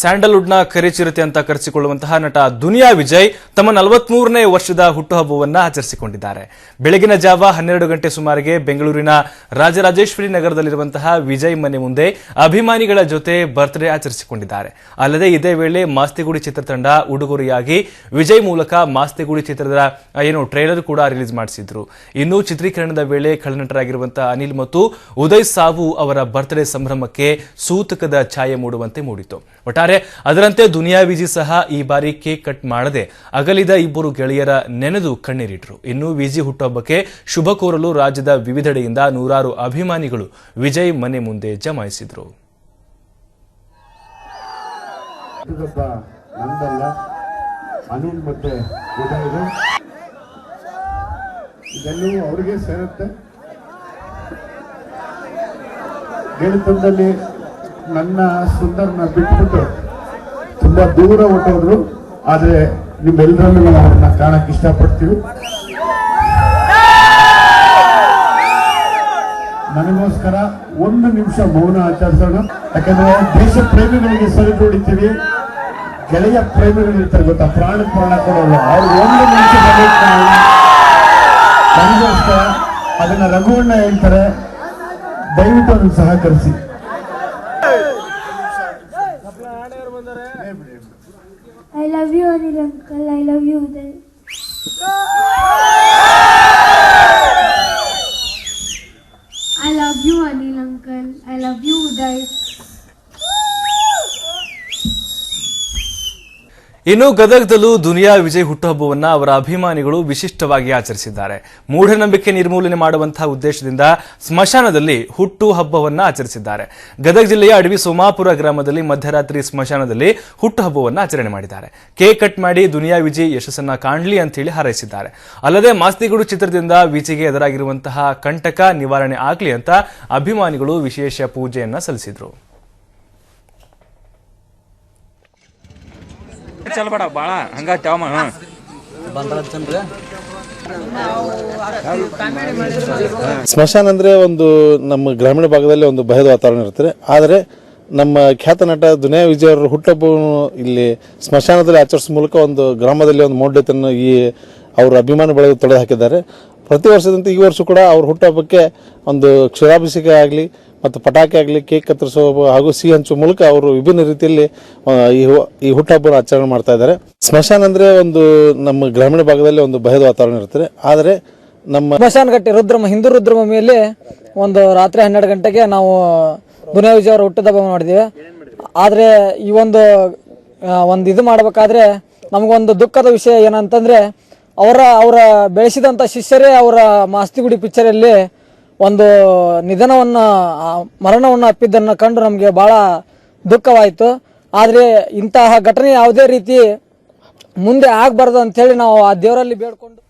ಸ್ಯಾಂಡಲ್ವುಡ್ನ ನ ಚಿರತೆ ಅಂತ ಕರೆಸಿಕೊಳ್ಳುವಂತಹ ನಟ ದುನಿಯಾ ವಿಜಯ್ ತಮ್ಮ ನಲವತ್ಮೂರನೇ ವರ್ಷದ ಹುಟ್ಟುಹಬ್ಬವನ್ನು ಆಚರಿಸಿಕೊಂಡಿದ್ದಾರೆ ಬೆಳಗಿನ ಜಾವ ಹನ್ನೆರಡು ಗಂಟೆ ಸುಮಾರಿಗೆ ಬೆಂಗಳೂರಿನ ರಾಜರಾಜೇಶ್ವರಿ ನಗರದಲ್ಲಿರುವಂತಹ ವಿಜಯ್ ಮನೆ ಮುಂದೆ ಅಭಿಮಾನಿಗಳ ಜೊತೆ ಬರ್ತ್ಡೇ ಆಚರಿಸಿಕೊಂಡಿದ್ದಾರೆ ಅಲ್ಲದೆ ಇದೇ ವೇಳೆ ಮಾಸ್ತಿಗುಡಿ ಚಿತ್ರತಂಡ ಉಡುಗೊರೆಯಾಗಿ ವಿಜಯ್ ಮೂಲಕ ಮಾಸ್ತಿಗುಡಿ ಚಿತ್ರದ ಏನು ಟ್ರೈಲರ್ ಕೂಡ ರಿಲೀಸ್ ಮಾಡಿಸಿದ್ರು ಇನ್ನು ಚಿತ್ರೀಕರಣದ ವೇಳೆ ಖಳನಟರಾಗಿರುವಂತಹ ಅನಿಲ್ ಮತ್ತು ಉದಯ್ ಸಾವು ಅವರ ಬರ್ತ್ಡೇ ಸಂಭ್ರಮಕ್ಕೆ ಸೂತಕದ ಛಾಯೆ ಮೂಡುವಂತೆ ಮೂಡಿತು ಒಟ್ಟಾರೆ ಅದರಂತೆ ದುನಿಯಾ ವಿಜಿ ಸಹ ಈ ಬಾರಿ ಕೇಕ್ ಕಟ್ ಮಾಡದೆ ಅಗಲಿದ ಇಬ್ಬರು ಗೆಳೆಯರ ನೆನೆದು ಕಣ್ಣೀರಿಟ್ರು ಇನ್ನು ವಿಜಿ ಹುಟ್ಟುಹಬ್ಬಕ್ಕೆ ಶುಭ ಕೋರಲು ರಾಜ್ಯದ ವಿವಿಧೆಡೆಯಿಂದ ನೂರಾರು ಅಭಿಮಾನಿಗಳು ವಿಜಯ್ ಮನೆ ಮುಂದೆ ಜಮಾಯಿಸಿದರು ಗೆಳೆತನದಲ್ಲಿ ನನ್ನ ಸುಂದರನ ಬಿಟ್ಬಿಟ್ಟು ತುಂಬಾ ದೂರ ಹುಟ್ಟೋದ್ರು ಆದ್ರೆ ನಿಮ್ಮೆಲ್ಲರನ್ನು ನಾವು ಅವ್ರನ್ನ ಕಾಣಕ್ಕೆ ಇಷ್ಟಪಡ್ತೀವಿ ನನಗೋಸ್ಕರ ಒಂದು ನಿಮಿಷ ಮೌನ ಆಚರಿಸೋಣ ಯಾಕಂದ್ರೆ ದೇಶ ಪ್ರೇಮಿಗಳಿಗೆ ಸರಿದೂಡಿತೀವಿ ಗೆಳೆಯ ಪ್ರೇಮಿಗಳಿರ್ತಾರೆ ಗೊತ್ತಾ ಪ್ರಾಣ ಪ್ರಾಣ ಕೊಡೋಲ್ಲ ಅವ್ರು ಒಂದು ನಿಮಿಷ ನನಗೋಸ್ಕರ ಅದನ್ನ ರಘುವಣ್ಣ ಹೇಳ್ತಾರೆ ದಯವಿಟ್ಟು ಅದನ್ನು ಸಹಕರಿಸಿ I love you, Anil uncle. I love you, Uday. I love you, Anil uncle. I love you, Uday. ಇನ್ನು ಗದಗದಲ್ಲೂ ದುನಿಯಾ ವಿಜಯ್ ಹುಟ್ಟುಹಬ್ಬವನ್ನು ಅವರ ಅಭಿಮಾನಿಗಳು ವಿಶಿಷ್ಟವಾಗಿ ಆಚರಿಸಿದ್ದಾರೆ ಮೂಢನಂಬಿಕೆ ನಿರ್ಮೂಲನೆ ಮಾಡುವಂತಹ ಉದ್ದೇಶದಿಂದ ಸ್ಮಶಾನದಲ್ಲಿ ಹುಟ್ಟು ಹಬ್ಬವನ್ನು ಆಚರಿಸಿದ್ದಾರೆ ಗದಗ ಜಿಲ್ಲೆಯ ಅಡವಿ ಸೋಮಾಪುರ ಗ್ರಾಮದಲ್ಲಿ ಮಧ್ಯರಾತ್ರಿ ಸ್ಮಶಾನದಲ್ಲಿ ಹುಟ್ಟು ಹಬ್ಬವನ್ನು ಆಚರಣೆ ಮಾಡಿದ್ದಾರೆ ಕೇಕ್ ಕಟ್ ಮಾಡಿ ದುನಿಯಾ ವಿಜಯ್ ಯಶಸ್ಸನ್ನ ಕಾಣಲಿ ಅಂತ ಹೇಳಿ ಹಾರೈಸಿದ್ದಾರೆ ಅಲ್ಲದೆ ಮಾಸ್ತಿಗುಡು ಚಿತ್ರದಿಂದ ವಿಜಯ್ಗೆ ಎದುರಾಗಿರುವಂತಹ ಕಂಟಕ ನಿವಾರಣೆ ಆಗಲಿ ಅಂತ ಅಭಿಮಾನಿಗಳು ವಿಶೇಷ ಪೂಜೆಯನ್ನು ಸಲ್ಲಿಸಿದರು ಬಾಳ ಹಂಗ ಸ್ಮಶಾನ ಅಂದರೆ ಒಂದು ನಮ್ಮ ಗ್ರಾಮೀಣ ಭಾಗದಲ್ಲಿ ಒಂದು ಭಯದ ವಾತಾವರಣ ಇರ್ತದೆ ಆದರೆ ನಮ್ಮ ಖ್ಯಾತ ನಟ ದುನಿಯಾ ವಿಜಯ್ ಅವರ ಹುಟ್ಟಹಬ್ಬವನ್ನು ಇಲ್ಲಿ ಸ್ಮಶಾನದಲ್ಲಿ ಆಚರಿಸ ಮೂಲಕ ಒಂದು ಗ್ರಾಮದಲ್ಲಿ ಒಂದು ಮೌಢ್ಯತೆಯನ್ನು ಈ ಅವರು ಅಭಿಮಾನ ಬೆಳೆದು ತೊಡೆದು ಹಾಕಿದ್ದಾರೆ ಪ್ರತಿ ವರ್ಷದಂತೆ ಈ ವರ್ಷ ಕೂಡ ಅವ್ರ ಹುಟ್ಟಹಬ್ಬಕ್ಕೆ ಒಂದು ಕ್ಷೀರಾಭಿಷೇಕ ಆಗಲಿ ಮತ್ತು ಪಟಾಕಿ ಆಗಲಿ ಕೇಕ್ ಕತ್ತರಿಸೋ ಹಾಗೂ ಸಿಹಿ ಹಂಚುವ ಮೂಲಕ ಅವರು ವಿಭಿನ್ನ ರೀತಿಯಲ್ಲಿ ಈ ಈ ಆಚರಣೆ ಮಾಡ್ತಾ ಇದ್ದಾರೆ ಸ್ಮಶಾನ ಅಂದರೆ ಒಂದು ನಮ್ಮ ಗ್ರಾಮೀಣ ಭಾಗದಲ್ಲಿ ಒಂದು ಭಯದ ವಾತಾವರಣ ಇರ್ತದೆ ಆದರೆ ನಮ್ಮ ಸ್ಮಶಾನಘಟ್ಟಿ ರುದ್ರಮ ಹಿಂದೂ ರುದ್ರಮ ಮೇಲೆ ಒಂದು ರಾತ್ರಿ ಹನ್ನೆರಡು ಗಂಟೆಗೆ ನಾವು ದುನಿಯಾ ಅವರು ಹುಟ್ಟದ ಹಬ್ಬ ಮಾಡಿದ್ದೀವಿ ಆದರೆ ಈ ಒಂದು ಒಂದು ಇದು ಮಾಡಬೇಕಾದ್ರೆ ನಮಗೊಂದು ದುಃಖದ ವಿಷಯ ಏನಂತಂದರೆ ಅವರ ಅವರ ಬೆಳೆಸಿದಂಥ ಶಿಷ್ಯರೇ ಅವರ ಮಾಸ್ತಿಗುಡಿ ಪಿಕ್ಚರಲ್ಲಿ ಒಂದು ನಿಧನವನ್ನು ಮರಣವನ್ನು ಅಪ್ಪಿದ್ದನ್ನು ಕಂಡು ನಮಗೆ ಭಾಳ ದುಃಖವಾಯಿತು ಆದರೆ ಇಂತಹ ಘಟನೆ ಯಾವುದೇ ರೀತಿ ಮುಂದೆ ಆಗಬಾರ್ದು ಅಂಥೇಳಿ ನಾವು ಆ ದೇವರಲ್ಲಿ ಬೇಡ್ಕೊಂಡು